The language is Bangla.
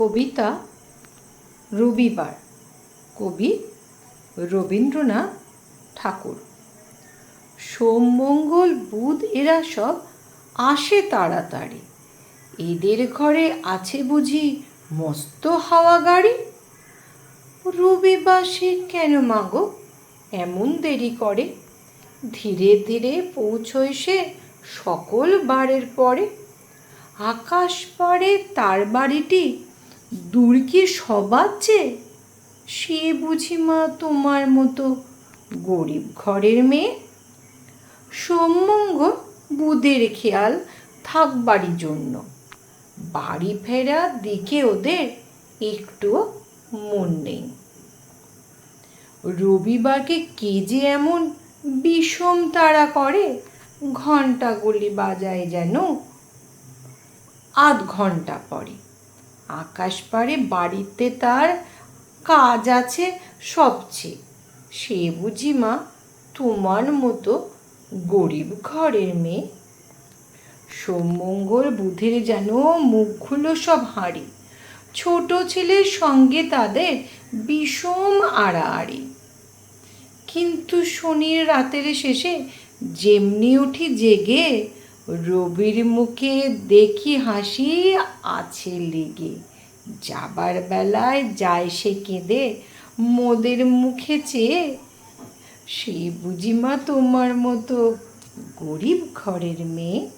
কবিতা রবিবার। কবি রবীন্দ্রনাথ ঠাকুর। সোম, মঙ্গল, বুধ এরা সব আসে তাড়াতাড়ি। এদের ঘরে আছে বুঝি মস্ত হাওয়া গাড়ি। রবিবার সে কেন মাগো? এমন দেরি করে। ধীরে ধীরে পৌঁছয় সে সকল বারের পরে। আকাশ পাড়ে তার বাড়িটি দূর কি সবার চেয়ে? সে বুঝি মা তোমার মতো গরিব ঘরের মেয়ে? সোমমঙ্গল বুধের খেয়াল থাকবারই জন্য। বাড়ি ফেরা দিকে ওদের একটু মন নেই। রবিবারকে কে যে এমন বিষম তাড়া করে? ঘন্টাগুলি বাজায় যেন আধ ঘণ্টা পরে। আকাশ পাড়ে বাড়িতে তার কাজ আছে সবচেয়ে। সে বুঝি মা, তোমার মতো গরিব ঘরের মেয়ে। সোমমঙ্গল বুধের যেন মুখগুলো সব হাঁড়ি। ছোট ছেলের সঙ্গে তাদের বিষম আড়াআড়ি। কিন্তু শনির রাতের শেষে যেমনি উঠি জেগে রবির মুখে দেখি হাসি আছে লেগে। যাবার বেলায় যায় সে কেঁদে মোদের মুখে চেয়ে। সেই বুঝিমা তোমার মতো গরিব ঘরের মেয়ে।